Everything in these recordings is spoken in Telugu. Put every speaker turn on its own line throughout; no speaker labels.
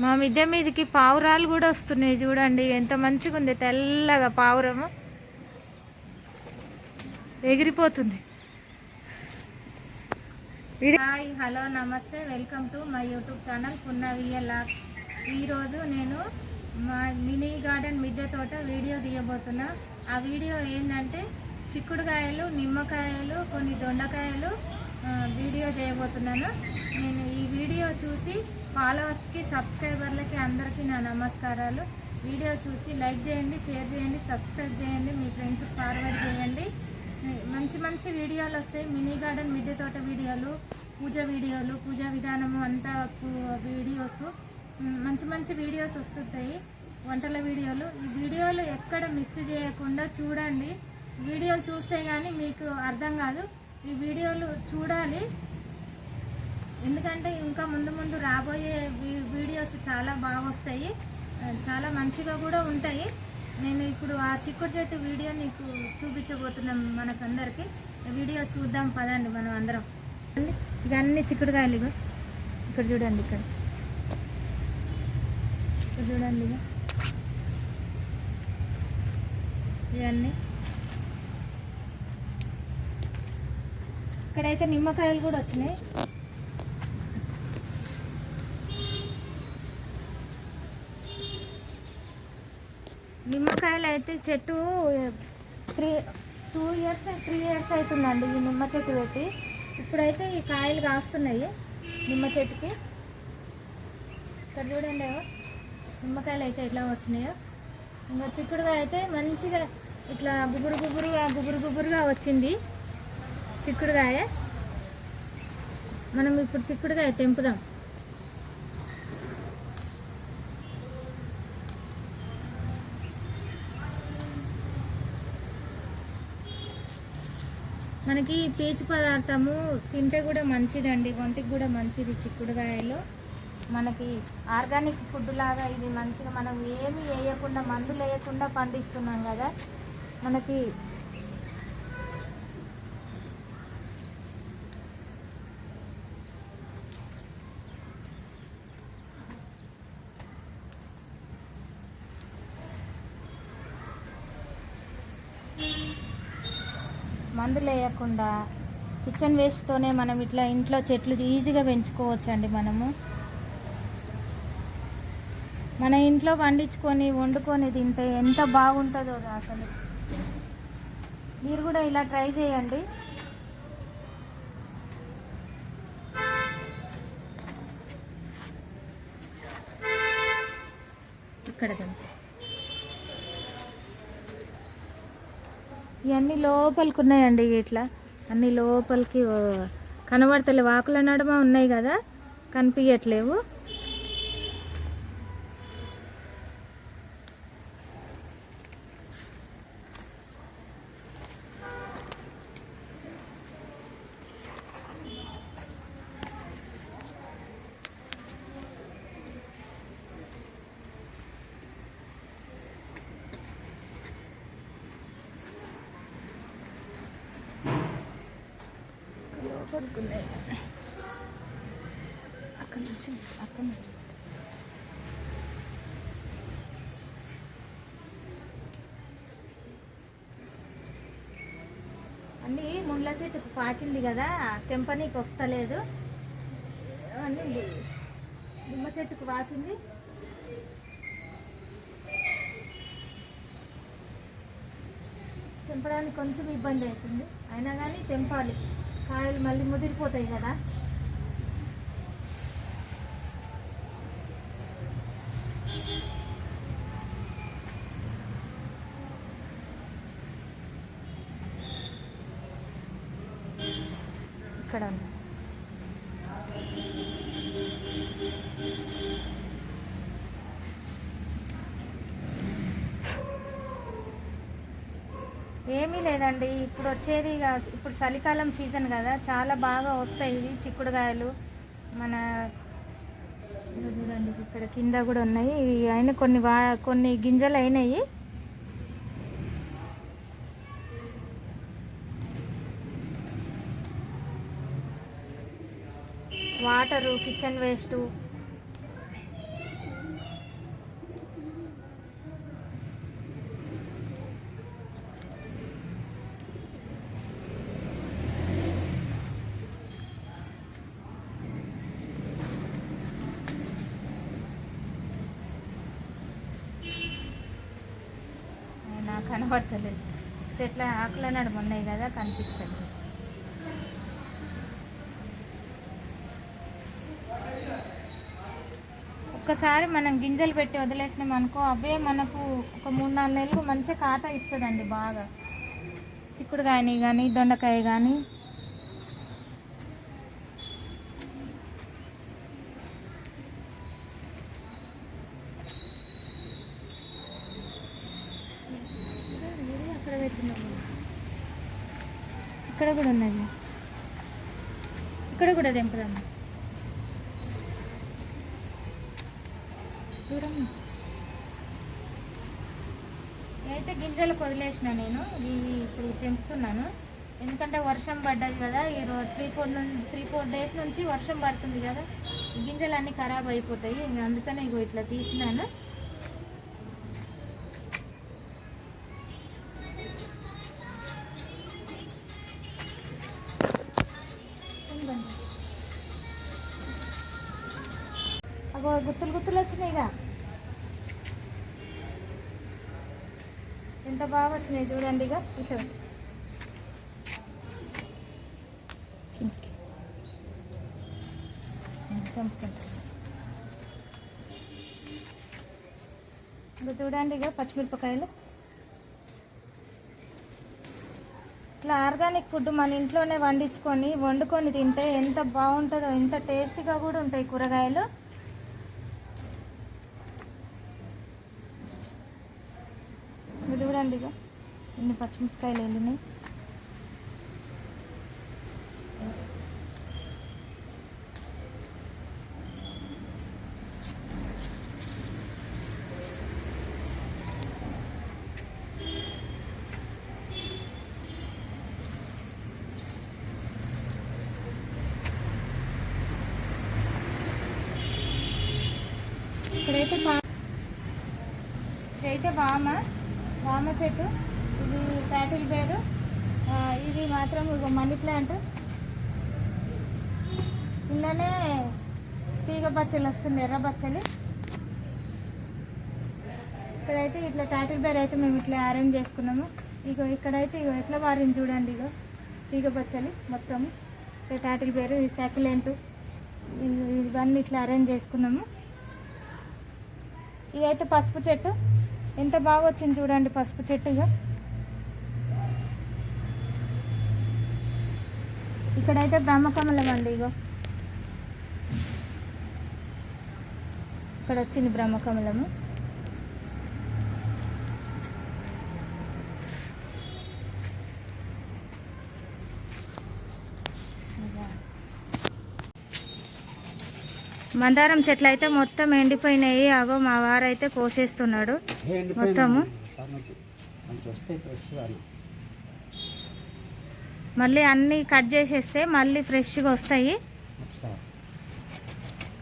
మా మిద్దె మీదకి పావురాలు కూడా వస్తున్నాయి చూడండి. ఎంత మంచిగా ఉంది. తెల్లగా పావురము. ఎగిరిపోతుంది. హాయ్ హలో నమస్తే. Welcome to my YouTube channel Punna vlogs. ఈరోజు నేను మా మినీ గార్డెన్ మిద్దె తోట వీడియో తీయబోతున్నా. ఆ వీడియో ఏంటంటే చిక్కుడుకాయలు నిమ్మకాయలు కొన్ని దొండకాయలు వీడియో చేయబోతున్నాను. నేను ఈ వీడియో చూసి ఫాలోవర్స్కి సబ్స్క్రైబర్లకి అందరికీ నా నమస్కారాలు. వీడియో చూసి లైక్ చేయండి షేర్ చేయండి సబ్స్క్రైబ్ చేయండి మీ ఫ్రెండ్స్కి ఫార్వర్డ్ చేయండి. మంచి మంచి వీడియోలు వస్తాయి. మినీ గార్డెన్ మిద్దె తోట వీడియోలు పూజ వీడియోలు పూజ విధానము అంతా వీడియోస్. మంచి మంచి వీడియోస్ వస్తుంటాయి. వంటల వీడియోలు. ఈ వీడియోలు ఎక్కడ మిస్ చేయకుండా చూడండి. వీడియోలు చూస్తే కానీ మీకు అర్థం కాదు. ఈ వీడియోలు చూడాలి. ఎందుకంటే ఇంకా ముందు ముందు రాబోయే వీడియోస్ చాలా బాగా వస్తాయి చాలా మంచిగా కూడా ఉంటాయి. నేను ఇప్పుడు ఆ చిక్కుడు చెట్టు వీడియో నీకు చూపించబోతున్నాం మనకందరికి. వీడియో చూద్దాం పదండి మనం అందరం. ఇక అన్ని చిక్కుడుకాయలు ఇగో. ఇక్కడ చూడండి ఇక్కడ. చూడండి ఇవన్నీ. ఇక్కడైతే నిమ్మకాయలు కూడా వచ్చినాయి. నిమ్మకాయలు అయితే చెట్టు three two years three years అవుతుందండి ఈ నిమ్మ చెట్టు పెట్టి. ఇప్పుడైతే ఈ కాయలు కాస్తున్నాయి నిమ్మ చెట్టుకి. ఇక్కడ చూడండి నిమ్మకాయలు అయితే ఎట్లా వచ్చినాయో. ఇంకా చిక్కుడుగా అయితే మంచిగా ఇట్లా గుబురు గుబురుగా గుబురు గుబురుగా వచ్చింది. చిక్కుడుగాయ మనం ఇప్పుడు చిక్కుడుగాయ తెంపుదాం. మనకి పీచు పదార్థము తింటే కూడా మంచిదండి ఒంటికి కూడా మంచిది చిక్కుడుకాయలు. మనకి ఆర్గానిక్ ఫుడ్ లాగా ఇది మంచిగా మనం ఏమి వేయకుండా మందులు వేయకుండా పండిస్తున్నాం కదా. మనకి మందులు వేయకుండా కిచెన్ వేస్ట్తోనే మనం ఇట్లా ఇంట్లో చెట్లు ఈజీగా పెంచుకోవచ్చండి మనము. మన ఇంట్లో పండించుకొని వండుకొని తింటే ఎంత బాగుంటుందో అసలు. మీరు కూడా ఇలా ట్రై చేయండి. ఇక్కడ ఇవన్నీ లోపలికి ఉన్నాయండి ఇట్లా. అన్ని లోపలికి కనబడతలే వాకుల నడుమ ఉన్నాయి కదా కనిపించట్లేవు పడుకున్నాయి అక్కడ నుంచి అక్కడ నుంచి. అన్నీ ముళ్ళ చెట్టుకు పాకింది కదా తెంపనీకి వస్తలేదు. అన్నీ నిమ్మ చెట్టుకు పాకింది తెంపడానికి కొంచెం ఇబ్బంది అవుతుంది. అయినా కానీ తెంపాలి. కాయలు మళ్ళీ ముదిరిపోతాయి కదా? ఇక్కడ ఉంది ఏమీ లేదండి. ఇప్పుడు వచ్చేది ఇక ఇప్పుడు చలికాలం సీజన్ కదా. చాలా బాగా వస్తాయి ఇవి చిక్కుడుకాయలు. మన చూడండి ఇక్కడ కింద కూడా ఉన్నాయి. ఇవి అయిన కొన్ని వా కొన్ని గింజలు అయినాయి. వాటరు కిచెన్ వేస్టు కనబడతలేదు చెట్ల ఆకుల నడుము ఉన్నాయి కదా కనిపిస్తుంది ఒక్కసారి మనం గింజలు పెట్టి వదిలేసినాం అనుకో అవే మనకు ఒక మూడు నాలుగు నెలలు మంచిగా ఖాతా ఇస్తుందండి బాగా. చిక్కుడుకాయని కానీ దొండకాయ కానీ అక్కడ పెట్టినాము. ఇక్కడ కూడా ఉన్నది. ఇక్కడ కూడా దింపదమ్మ దూరం. అయితే గింజలు వదిలేసిన నేను. ఇవి ఇప్పుడు తెంపుతున్నాను. ఎందుకంటే వర్షం పడ్డది కదా ఈ రోజు త్రీ ఫోర్ నుంచి త్రీ ఫోర్ డేస్ నుంచి వర్షం పడుతుంది కదా. గింజలు అన్నీ ఖరాబ్ అయిపోతాయి. అందుకనే ఇగో ఇట్లా తీసినాను. ఎంత బాగా వచ్చినాయి చూడండి ఇక. ఇట్లా. ఇంకా చూడండి ఇక పచ్చిమిరపకాయలు. ఇట్లా ఆర్గానిక్ ఫుడ్ మన ఇంట్లోనే వండించుకొని వండుకొని తింటే ఎంత బాగుంటుందో ఎంత టేస్టీగా కూడా ఉంటాయి కూరగాయలు. మీరు చూడండి ఇక ఇన్ని పచ్చిమిరపకాయలు వెళ్ళినాయి ఇప్పుడైతే బా ఇదైతే బామా? వామ చెట్టు ఇది ప్యాటిల్ బేరు. ఇది మాత్రం ఇగో మనీ ప్లాంట్. ఇలానే తీగ బచ్చలు వస్తుంది ఎర్ర బచ్చలు ఇక్కడైతే ఇట్లా టాటిల్ బేర్ అయితే మేము ఇట్లా అరేంజ్ చేసుకున్నాము. ఇగో ఇక్కడైతే ఇగో ఎట్లా వారింది చూడండి ఇగో తీగ బచ్చలి మొత్తం ఇక్కడ టాటిల్ బేరు ఈ సెకిలెంట్ ఇవన్నీ ఇట్లా అరేంజ్ చేసుకున్నాము. ఇదైతే పసుపు చెట్టు. ఎంత బాగా వచ్చింది చూడండి పసుపు చెట్టుగా. ఇక్కడైతే బ్రహ్మకమలం అండి ఇగో. ఇక్కడ వచ్చింది బ్రహ్మకమలము. మందారం చెట్లు అయితే మొత్తం ఎండిపోయినాయి. అగో మా వారైతే కోసేస్తున్నాడు. మొత్తము. మళ్ళీ అన్నీ కట్ చేసేస్తే మళ్ళీ ఫ్రెష్గా వస్తాయి.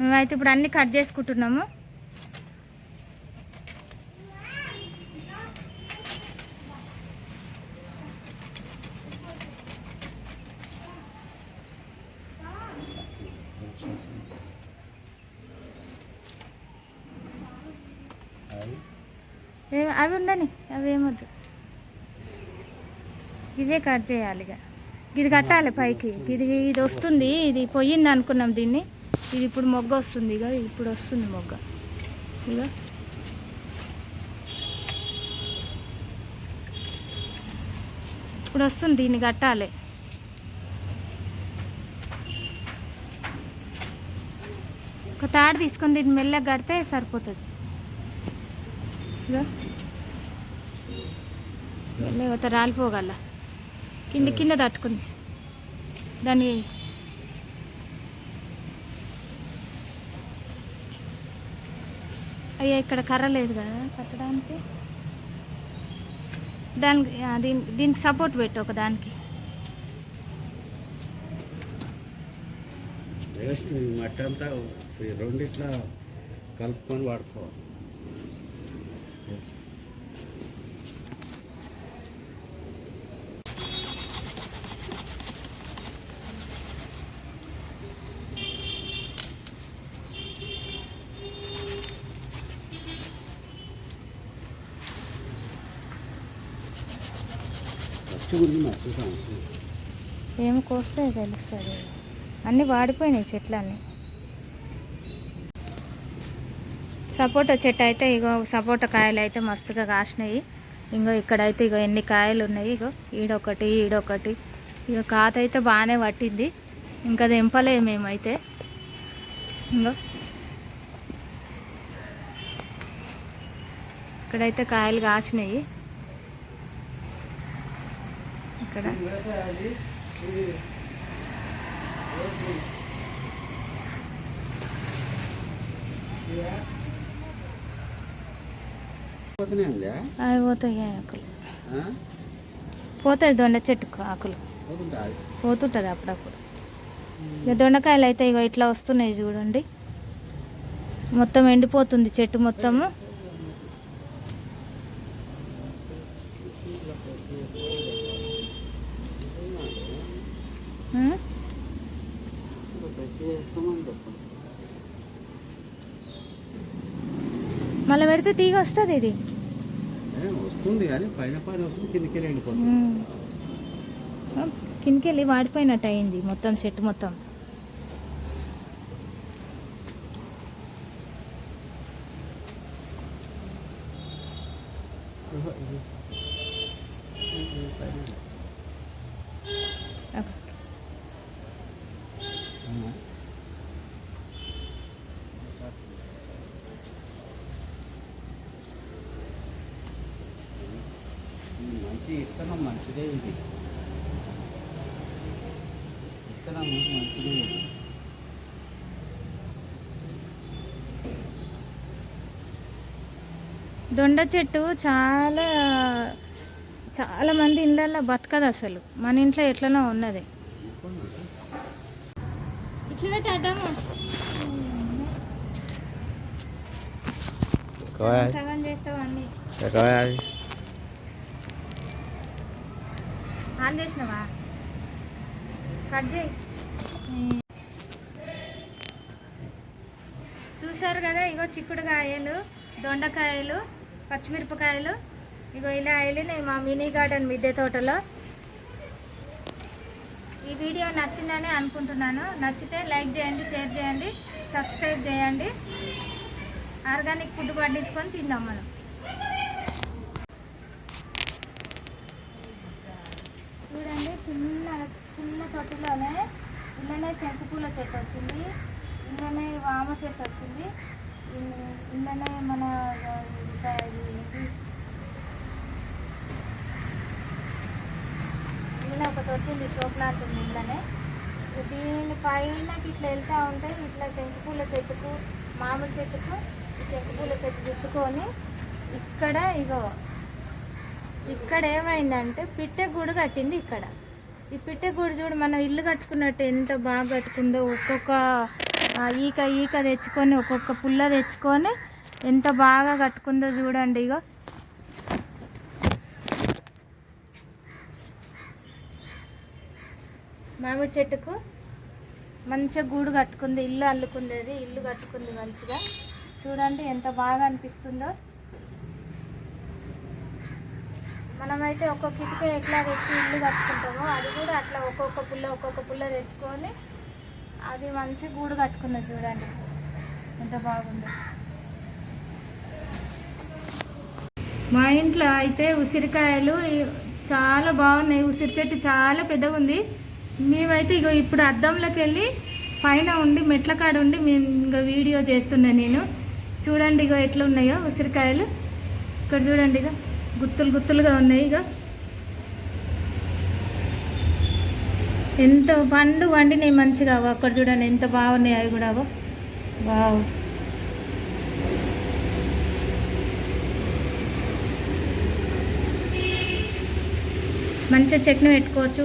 మేమైతే ఇప్పుడు అన్నీ కట్ చేసుకుంటున్నాము
అది
ఏ అవి ఉండని అవి ఏమొద్దు. ఇవే కట్ చేయాలి ఇక. ఇది కట్టాలి పైకి. ఇది ఇది వస్తుంది ఇది పోయింది అనుకున్నాం దీన్ని. ఇది ఇప్పుడు మొగ్గ వస్తుంది ఇక ఇప్పుడు వస్తుంది మొగ్గ. ఇక. ఇప్పుడు వస్తుంది దీన్ని కట్టాలి. ఒక తాడు తీసుకొని దీన్ని మెల్లగా కడితే సరిపోతుంది. ఇక. లేకపోతే రాలిపోగల. కింద కింద తట్టుకుంది. దాన్ని అయ్యా ఇక్కడ కర్ర లేదు కదా కట్టడానికి. దానికి దీని దీనికి సపోర్ట్ పెట్టు ఒక దానికి.
మట్టి అంతా రెండిట్లా కలుపుకొని వాడుకోవాలి
ఏమి కోస్తే తెలుస్తుంది అన్నీ వాడిపోయినాయి చెట్లన్నీ. సపోటా చెట్టు అయితే ఇగో సపోటా కాయలు అయితే మస్తుగా కాసినాయి. ఇంకో ఇక్కడైతే ఇగో ఎన్ని కాయలు ఉన్నాయి ఇగో ఈడొకటి ఈడొకటి. ఇక కాత అయితే బాగానే పట్టింది. ఇంకా దింపలే మేమైతే. ఇంకో ఇక్కడైతే కాయలు కాసినాయి. ఇక్కడ. అవి పోతాయి ఆకులు.
ఆ?
పోతాయి దొండ చెట్టుకు ఆకులు. పోతుంటుంది అప్పుడప్పుడు. ఇక దొండకాయలు అయితే ఇగో ఇట్లా వస్తున్నాయి చూడండి. మొత్తం ఎండిపోతుంది చెట్టు మొత్తము. తీగ వస్తుంది ఇది
వస్తుంది కానీ పైన పైన వస్తుంది కిందకి.
కిందకి వెళ్ళి వాడిపోయినట్టు అయింది మొత్తం చెట్టు మొత్తం
మంచి ఇత్తనం ఇత్తనం మంచిదే
దొండ చెట్టు చాలా చాలా మంది ఇళ్ళల్లో బతకదు అసలు. మన ఇంట్లో ఎట్లనో ఉన్నది. సగం చేస్తావు అన్ని? ఆన్ చేసినావా? కట్ చేయి. చూశారు కదా ఇగో చిక్కుడుకాయలు దొండకాయలు పచ్చిమిరపకాయలు. ఇగో ఇలా వెళ్ళినాయి మా మినీ గార్డెన్ మిద్దె తోటలో. ఈ వీడియో నచ్చిందని అనుకుంటున్నాను. నచ్చితే లైక్ చేయండి షేర్ చేయండి సబ్స్క్రైబ్ చేయండి. ఆర్గానిక్ ఫుడ్ పండించుకొని తిందాం మనం చూడండి చిన్న తొట్టిలోనే ఇళ్ళనే శంకు పూల చెట్టు వచ్చింది. ఇళ్ళనే వామ చెట్టు వచ్చింది. ఇళ్ళనే మన ఇది ఇళ్ళనే ఒక తొట్టి ఉంది షో ప్లాంట్ ఉంది ఇళ్ళనే. దీని పైన ఇట్లా వెళ్తూ ఉంటే ఇట్లా శంకు పూల చెట్టుకు మామిడి చెట్టుకు ఈ శంకు పూల చెట్టు చుట్టుకొని ఇక్కడ ఇగో ఇక్కడ ఏమైందంటే పిట్టె గూడు కట్టింది ఇక్కడ. ఈ పిట్టగూడు చూడు మనం ఇల్లు కట్టుకున్నట్టు ఎంత బాగా కట్టుకుందో. ఒక్కొక్క ఈక ఈక తెచ్చుకొని ఒక్కొక్క పుల్ల తెచ్చుకొని ఎంత బాగా కట్టుకుందో చూడండి ఇగో. మామిడి చెట్టుకు మంచిగా గూడు కట్టుకుంది ఇల్లు అల్లుకుంది అది ఇల్లు కట్టుకుంది మంచిగా. చూడండి ఎంత బాగా అనిపిస్తుందో. మనమైతే ఒక్కొక్క ఇటుక ఎట్లా తెచ్చి ఇల్లు కట్టుకుంటామో అది కూడా అట్లా ఒక్కొక్క పుల్ల ఒక్కొక్క పుల్ల తెచ్చుకొని అది మంచి గూడు కట్టుకున్నది చూడండి. ఎంత బాగుందో. మా ఇంట్లో అయితే ఉసిరికాయలు చాలా బాగున్నాయి. ఉసిరి చెట్టు చాలా పెద్దగా ఉంది. మేమైతే ఇగో ఇప్పుడు అద్దంలోకి వెళ్ళి పైన ఉండి మెట్ల కాడ ఉండి మేము ఇంకా వీడియో చేస్తున్నా నేను. చూడండి ఇగో ఎట్లా ఉన్నాయో ఉసిరికాయలు. ఇక్కడ చూడండి ఇక గుత్తులు గుత్తులుగా ఉన్నాయి ఇక. ఎంత పండు వండినాయి మంచిగా అక్కడ చూడండి ఎంత బాగున్నాయి అవి కూడా బావ మంచిగా చట్నీ పెట్టుకోవచ్చు.